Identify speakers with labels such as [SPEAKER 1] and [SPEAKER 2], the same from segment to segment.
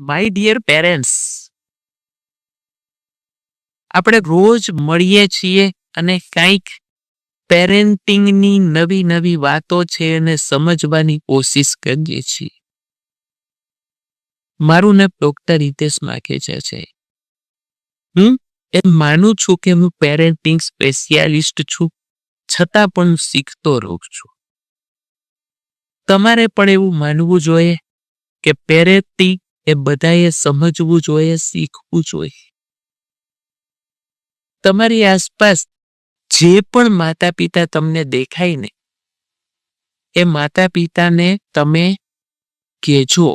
[SPEAKER 1] My dear parents આપણે રોજ મળીએ છીએ અને કંઈક પેરેન્ટિંગની નવી નવી વાતો છે અને સમજવાની કોશિશ કરીએ છીએ. મારું નામ ડોક્ટર હિતેશ માખેજા છે. હું એમ માનું છું કે હું પેરેન્ટિંગ સ્પેશિયાલિસ્ટ છું, છતાં પણ શીખતો રહું છું. તમારે પણ એવું માનવું જોઈએ કે પેરેન્ટિંગ એ બધાએ સમજવું જોઈએ, શીખવું જોઈએ. તમારી આસપાસ જે પણ માતા પિતા તમને દેખાય ને, એ માતા પિતાને તમે કહેજો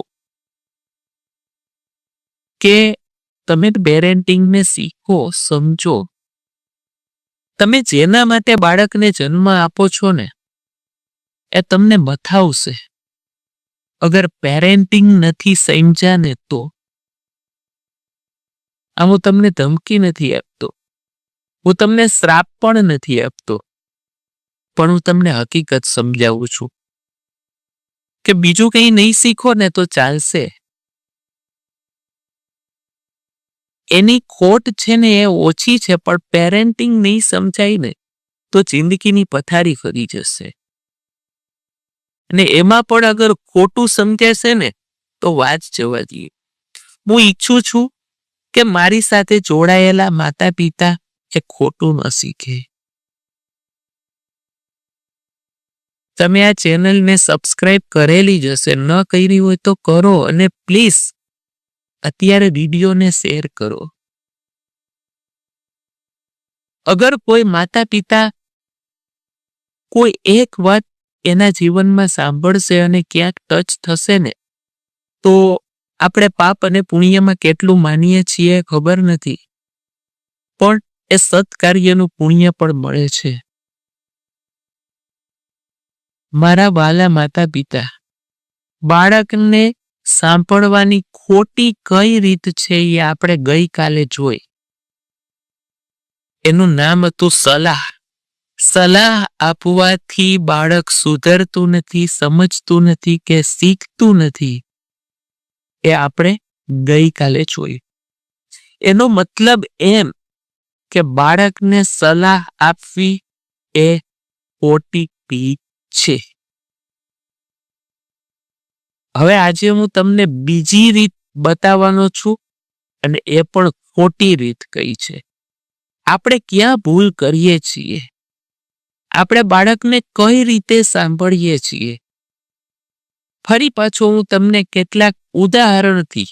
[SPEAKER 1] કે તમે પેરેન્ટિંગને શીખો, સમજો. તમે જેના માટે બાળકને જન્મ આપો છો ને, એ તમને બતાવશે અગર પેરેન્ટિંગ નથી સમજ્યા ને તો? આ હું તમને ધમકી નથી આપતો. હું તમને શ્રાપ પણ નથી આપતો. પણ હું તમને હકીકત સમજાવું છું. કે બીજું કંઈ નહીં શીખો ને તો ચાલશે. એની ખોટ છે ને એ ઓછી છે, પણ પેરેન્ટિંગ નહીં સમજાય ને તો જિંદગીની પથારી ફરી જશે. અને એમાં પણ અગર ખોટું સમજાશે ને, તો વાત જવા દઈએ. હું ઈચ્છું છું કે મારી સાથે જોડાયેલા માતા પિતા એ ખોટું ન શીખે. તમે આ ચેનલને સબસ્ક્રાઇબ કરેલી જ હશે, ન કરી હોય તો કરો અને પ્લીઝ અત્યારે વિડીયોને શેર કરો. અગર કોઈ માતા પિતા કોઈ એક વાત એના જીવનમાં સાંભળશે અને ક્યાંક ટચ થશે ને? તો આપણે પાપ અને પુણ્યમાં કેટલું માનીએ છીએ ખબર નથી. પણ એ સત્કાર્યનું પુણ્ય પણ મળે છે. મારા વાલા માતા પિતા બાળકને સાંભળવાની ખોટી કઈ રીત છે એ આપણે ગઈકાલે જોઈ. એનું નામ હતું સલાહ. સલાહ આપવાથી બાળક સુધરતું નથી, સમજતું નથી કે શીખતું નથી. એ આપણે ગઈકાલે જોયું. એનો મતલબ એમ કે બાળકને સલાહ આપવી એ ખોટી પી છે. હવે આજે હું તમને બીજી રીત બતાવવાનો છું અને એ પણ ખોટી રીત કઈ છે. આપણે ક્યાં ભૂલ કરીએ છીએ? આપણે બાળકને કઈ રીતે સાંભળીએ છીએ? ફરી પાછો હું તમને કેટલાક ઉદાહરણથી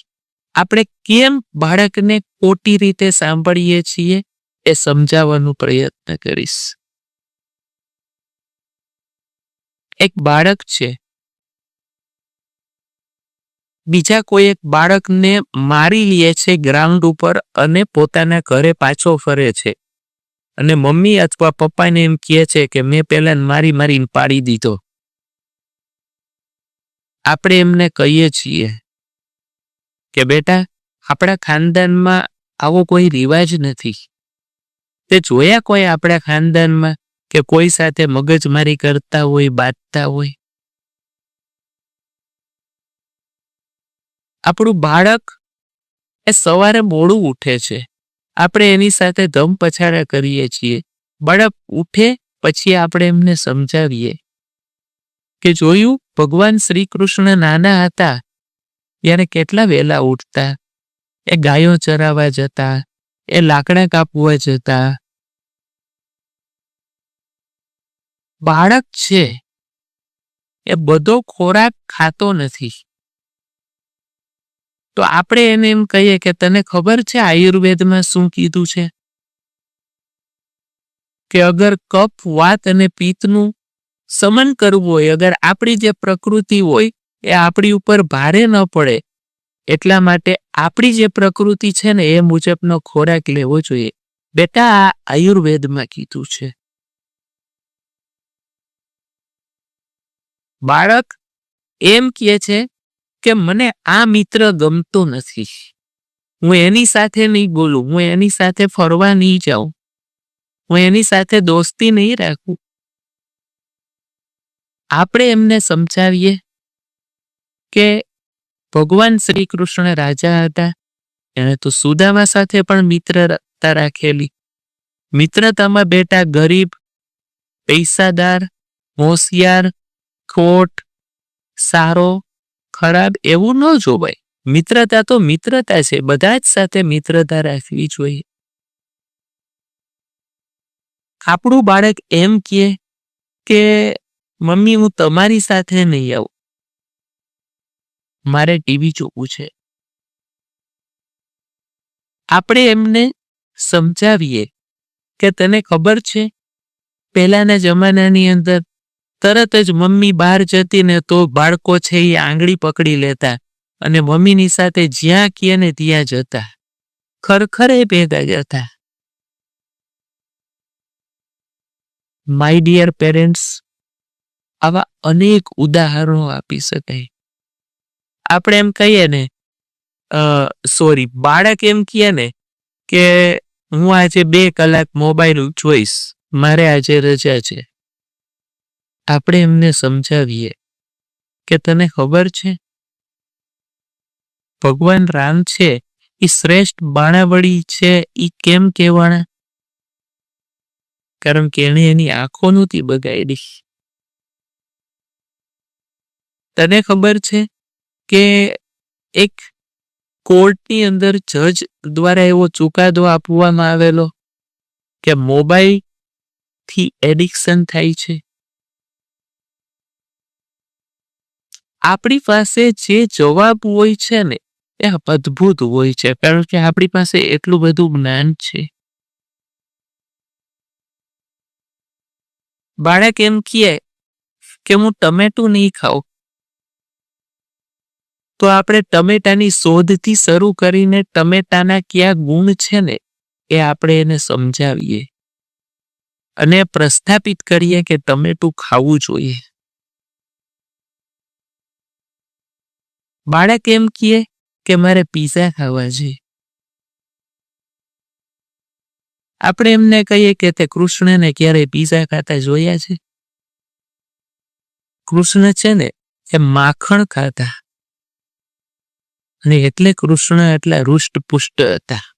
[SPEAKER 1] આપણે કેમ બાળકને ખોટી રીતે સાંભળીએ છીએ એ સમજાવવાનો પ્રયત્ન કરીશ. એક બાળક છે. બીજા કોઈ એક બાળકને મારી લે છે ગ્રાઉન્ડ ઉપર અને પોતાના ઘરે પાછો ફરે છે. અને મમ્મી અથવા પપ્પાને એમ કહે છે કે મેં પહેલા મારી મારીને પાડી દીધો. આપણે એમને કહીએ છીએ કે બેટા, આપણા ખાનદાનમાં આવો કોઈ રિવાજ નથી. તે જોયા કોઈ આપણા ખાનદાનમાં કે કોઈ સાથે મગજમારી કરતા હોય, બાંધતા હોય? આપણું બાળક એ સવારે મોડું ઉઠે છે. આપણે એની સાથે ધમ પછાડા કરીએ છીએ. બાળક ઉઠે પછી આપણે એમને સમજાવીએ. કે જોયું, ભગવાન શ્રી કૃષ્ણ નાના હતા. ત્યારે કેટલા વહેલા ઉઠતા. એ ગાયો ચરાવવા જતા. એ લાકડા કાપવા જતા. બાળક છે. એ બધો ખોરાક ખાતો નથી. તો આપણે એને એમ કહીએ કે તને ખબર છે આયુર્વેદમાં શું કીધું છે? કે અગર કફ, વાત અને પિત્તનું સમન કરવું હોય, અગર આપણી જે પ્રકૃતિ હોય, એ આપણી ઉપર ભારે ન પડે, એટલા માટે આપણી જે પ્રકૃતિ છે ને, એ મુજબનો ખોરાક લેવો જોઈએ. બેટા, આ આયુર્વેદમાં કીધું છે. બાળક એમ કહે છે કે મને આ મિત્ર ગમતો નથી. હું એની સાથે નહીં બોલું, હું એની સાથે ફરવા નહીં જાઉં. હું એની સાથે દોસ્તી નહીં રાખું. આપણે એમને સમજાવીએ કે ભગવાન શ્રી કૃષ્ણ રાજા હતા. એણે તો સુદામા સાથે પણ મિત્રતા રાખેલી. મિત્રતામાં બેટા ગરીબ, પૈસાદાર, હોશિયાર, ખોટ, સારો ખરાબ એવું ન જોવાય. મિત્રતા તો મિત્રતા છે, બધા જ સાથે મિત્રતા રાખવી જોઈએ. આપણું બાળક એમ કહે કે, મમ્મી, હું તમારી સાથે નહીં આવું. મારે ટીવી જોવું છે. આપણે એમને સમજાવીએ કે, તને ખબર છે, પહેલાના જમાનાની અંદર તરત જ મમ્મી બહાર જતી ને તો બાળકો છે એ આંગળી પકડી લેતા અને મમ્મીની સાથે જ્યાં કીએ ને ત્યાં જતા. ખરખરે ભેગા જતા. માય ડિયર પેરેન્ટ્સ આવા અનેક ઉદાહરણો આપી શકાય. આપણે એમ કહીએ ને સોરી બાળક એમ કહે ને કે હું આજે બે કલાક મોબાઈલ જોઈશ, મારે આજે રજા છે. આપણે એમને સમજાવીએ કે તને ખબર છે? ભગવાન રામ છે એ શ્રેષ્ઠ બાણાવળી છે એ કેમ કહેવાના કારણ કે એણે એની આંખો નહોતી બગાડી. તને ખબર છે કે એક કોર્ટની અંદર જજ દ્વારા એવો ચુકાદો આપવામાં આવેલો કે મોબાઈલથી એડિક્શન થાય છે? આપણી પાસે જે જવાબ હોય છે ને, એ અદ્ભુત હોય છે, કારણ કે આપણી પાસે એટલું બધું જ્ઞાન છે. બાળક એમ કહે કે હું ટમેટું નહીં ખાઉં. તો આપણે ટમેટાની શોધથી શરૂ કરીને ટમેટાના કયા ગુણ છે ને, એ આપણે એને સમજાવીએ અને પ્રસ્થાપિત કરીએ કે ટમેટું ખાવું જોઈએ. બાળક એમ કહે કે મારે પીઝા ખાવા છે. આપણે એમને કહીએ કે તે કૃષ્ણને ક્યારેય પીઝા ખાતા જોયા છે? કૃષ્ણ છે ને, એ માખણ ખાતા. અને એટલે કૃષ્ણ એટલા રુષ્ટ પુષ્ટ હતા.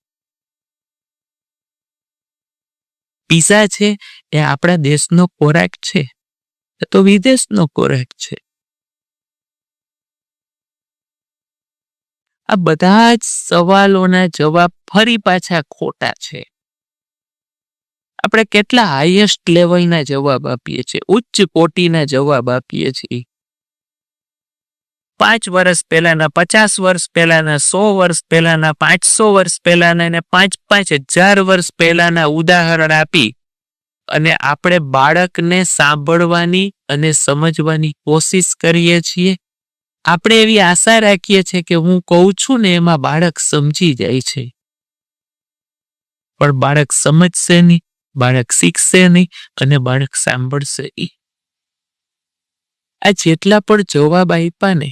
[SPEAKER 1] પીઝા છે એ આપણા દેશનો ખોરાક છે. એ તો વિદેશનો ખોરાક છે. આ બધા જ સવાલોના જવાબ ફરી પાછા ખોટા છે. આપણે કેટલા હાઈએસ્ટ લેવલના જવાબ આપીએ છીએ, ઉચ્ચ કોટીના જવાબ આપીએ છીએ. પાંચ વર્ષ પહેલાના, પચાસ વર્ષ પહેલાના, સો વર્ષ પહેલાના, પાંચસો વર્ષ પહેલાના અને પાંચ પાંચ હજાર વર્ષ પહેલાના ઉદાહરણ આપી અને આપણે બાળકને સાંભળવાની અને સમજવાની કોશિશ કરીએ છીએ. આપણે એવી આશા રાખીએ છીએ કે હું કહું છું ને એમાં બાળક સમજી જાય છે. પણ બાળક સમજશે નહીં, બાળક શીખશે નહીં અને બાળક સાંભળશે આ જેટલા પણ જવાબ આપ્યા ને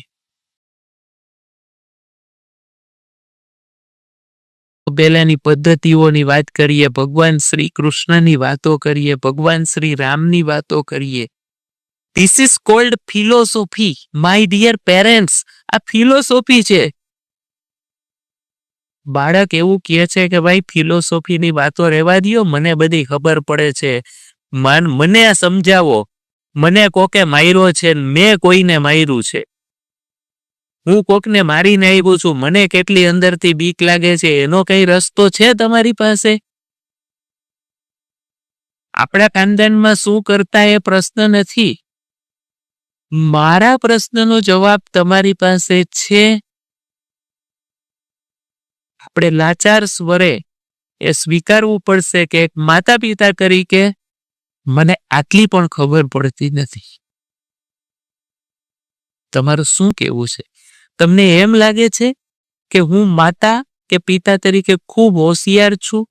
[SPEAKER 1] પહેલાની પદ્ધતિઓની વાત કરીએ, ભગવાન શ્રી કૃષ્ણની વાતો કરીએ, ભગવાન શ્રી રામની વાતો કરીએ this is called philosophy my dear parents આ ફિલોસોફી છે. બાળક એવું કહે છે કે ભાઈ ફિલોસોફીની વાતો રહેવા દો મને બધી ખબર પડે છે. મન સમજાવો. મને કોકે માર્યો છે, મેં કોઈને માર્યું છે. હું કોકને મારીને આવ્યું છું, મને કેટલી અંદરથી બીક લાગે છે, એનો કઈ રસ્તો છે તમારી પાસે? આપણા ખાનદાનમાં શું કરતા એ પ્રશ્ન નથી. મારા પ્રશ્નનો જવાબ તમારી પાસે છે? આપણે લાચાર સ્વરે એ સ્વીકારવું પડશે કે એક માતા પિતા તરીકે મને આટલી પણ ખબર પડતી નથી. તમારું શું કેવું છે? તમને એમ લાગે છે કે હું માતા કે પિતા તરીકે ખૂબ હોશિયાર છું?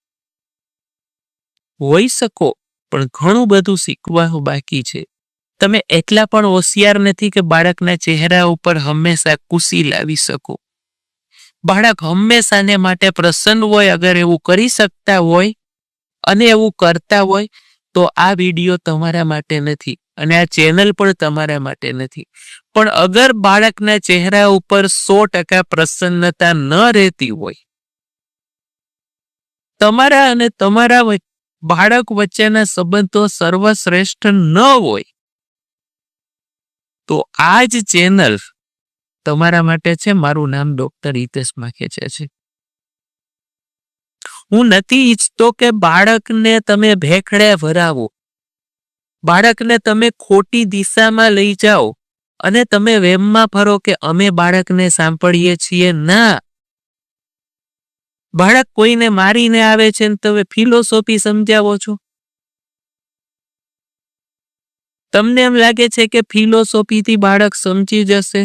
[SPEAKER 1] હોઈ શકો, પણ ઘણું બધું શીખવાનું બાકી છે. તમે એટલા પણ હોશિયાર નથી કે બાળકના ચહેરા ઉપર હંમેશા ખુશી લાવી શકો. બાળક હંમેશાને માટે પ્રસન્ન હોય, અગર એવું કરી શકતા હોય અને એવું કરતા હોય, તો આ વીડિયો તમારા માટે નથી અને આ ચેનલ પણ તમારા માટે નથી. પણ અગર બાળકના ચહેરા ઉપર સો ટકા પ્રસન્નતા ન રહેતી હોય, તમારા અને તમારા બાળક વચ્ચેના સંબંધો સર્વશ્રેષ્ઠ ન હોય તો આ જ ચેનલ તમારા માટે છે. મારું નામ ડોક્ટર હિતેશ માખેચા છે. હું નથી ઈચ્છતો કે બાળકને તમે ભેખડે ભરાવો બાળકને તમે ખોટી દિશામાં લઈ જાઓ અને તમે વેમમાં ફરો કે અમે બાળકને સાંભળીએ છીએ. ના. બાળક કોઈને મારીને આવે છે ને તમે ફિલોસોફી સમજાવો છો? તમને એમ લાગે છે કે ફિલોસોફીથી બાળક સમજી જશે?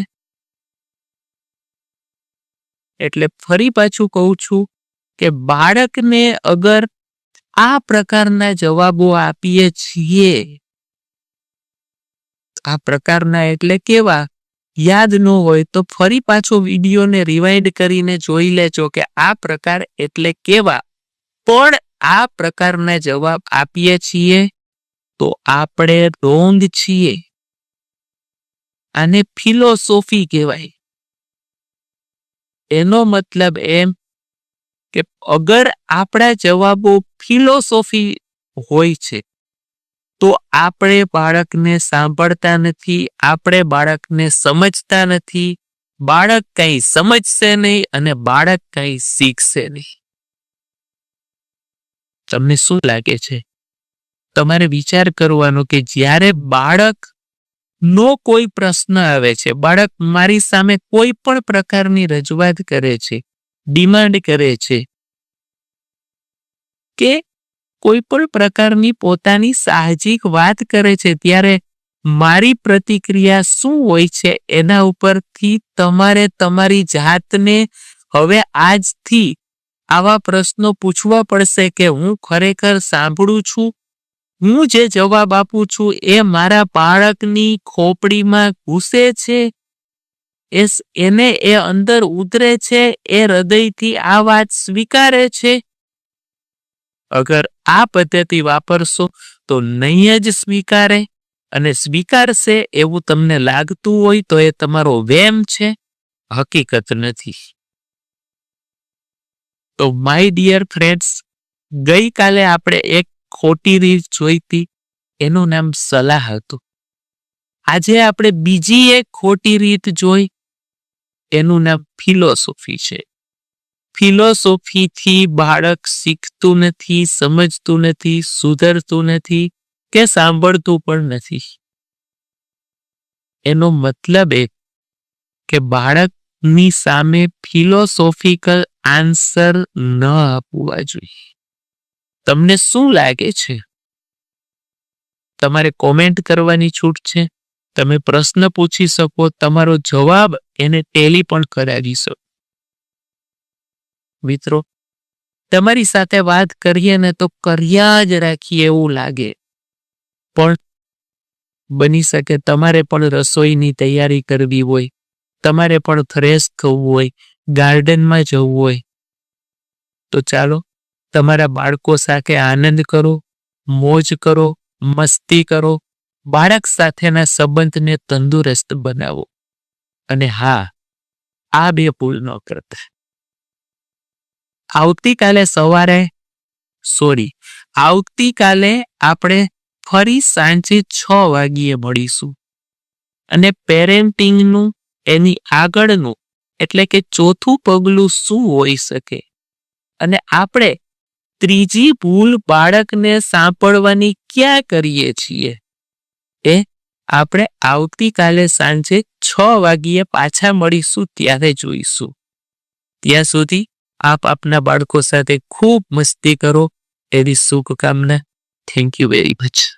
[SPEAKER 1] એટલે ફરી પાછું કહું છું કે બાળકને અગર આ પ્રકારના જવાબો આપીએ છીએ, આ પ્રકારના એટલે કેવા? યાદ ન હોય તો ફરી પાછો વિડીયોને રિવાઇન્ડ કરીને જોઈ લેજો કે આ પ્રકાર એટલે કેવા? પણ આ પ્રકારના જવાબ આપીએ છીએ. તો આપણે રોંગ છીએ. આને ફિલોસોફી કહેવાય. એનો મતલબ એમ કે અગર આપણા જવાબો ફિલોસોફી હોય છે, તો આપણે બાળકને સાંભળતા નથી, આપણે બાળકને સમજતા નથી, બાળક કંઈ સમજશે નહીં અને બાળક કંઈ શીખશે નહીં. તમને શું લાગે છે? તમારે વિચાર કરવાનો કે જ્યારે બાળક નો કોઈ પ્રશ્ન આવે છે, બાળક મારી સામે કોઈ પણ પ્રકારની રજૂઆત કરે છે, ડિમાન્ડ કરે છે કે કોઈ પણ પ્રકારની પોતાની સાહજિક વાત કરે છે, ત્યારે મારી પ્રતિક્રિયા શું હોય છે, એના ઉપરથી તમારે તમારી જાતને હવે આજથી આવા પ્રશ્નો પૂછવા પડશે કે હું ખરેખર સાંભળું છું હું જે જવાબ આપું છું એ મારા બાળકની ખોપડીમાં ઘૂસે છે? એને એ અંદર ઉતરે છે? એ હૃદયથી આ વાત સ્વીકારે છે? અગર આ પદ્ધતિ વાપરશો તો નહીં જ સ્વીકારે અને સ્વીકારશે એવું તમને લાગતું હોય તો એ તમારો વેમ છે? હકીકત નથી. તો માય ડિયર ફ્રેન્ડ્સ ગઈકાલે આપણે એક ખોટી રીત જોઈતી, એનું નામ સલાહ હતું. આજે આપણે બીજી એક ખોટી રીત જોઈ, એનું નામ ફિલોસોફી છે. ફિલોસોફીથી બાળક શીખતું નથી, સમજતું નથી, સુધરતું નથી કે સાંભળતું પણ નથી. એનો મતલબ એ કે બાળકની સામે ફિલોસોફિકલ આન્સર ન આપવા જોઈએ. તમને શું લાગે છે? તમારે કોમેન્ટ કરવાની છૂટ છે? તમે પ્રશ્ન પૂછી શકો, તમારો જવાબ એને ટેલી પણ કરાવી શકો. મિત્રો, તમારી સાથે વાત કરીએ ને તો કર્યા જ રાખીએ એવું લાગે. પણ બની શકે તમારે પણ રસોઈની તૈયારી કરવી હોય, તમારે પણ ફ્રેશ થવું હોય ગાર્ડનમાં જવું હોય. તો ચાલો તમારા બાળકો સાથે આનંદ કરો, મોજ કરો, મસ્તી કરો, બાળક સાથેના સંબંધને તંદુરસ્ત બનાવો. અને હા, આ બે ભૂલ ન કરતા. આવતીકાલે સવારે સોરી આવતીકાલે આપણે ફરી સાંજે છ વાગ્યે મળીશું. અને પેરેન્ટિંગનું એની આગળનું, એટલે કે ચોથું પગલું શું હોઈ શકે? અને આપણે ત્રીજી ભૂલ બાળકને સાંભળવાની ક્યાં કરીએ છીએ? એ, આપણે આવતીકાલે સાંજે છ વાગ્યે પાછા મળીશું, ત્યારે જોઈશું. ત્યાં સુધી આપ આપના બાળકો સાથે ખૂબ મસ્તી કરો, એવી શુભકામના. Thank you very much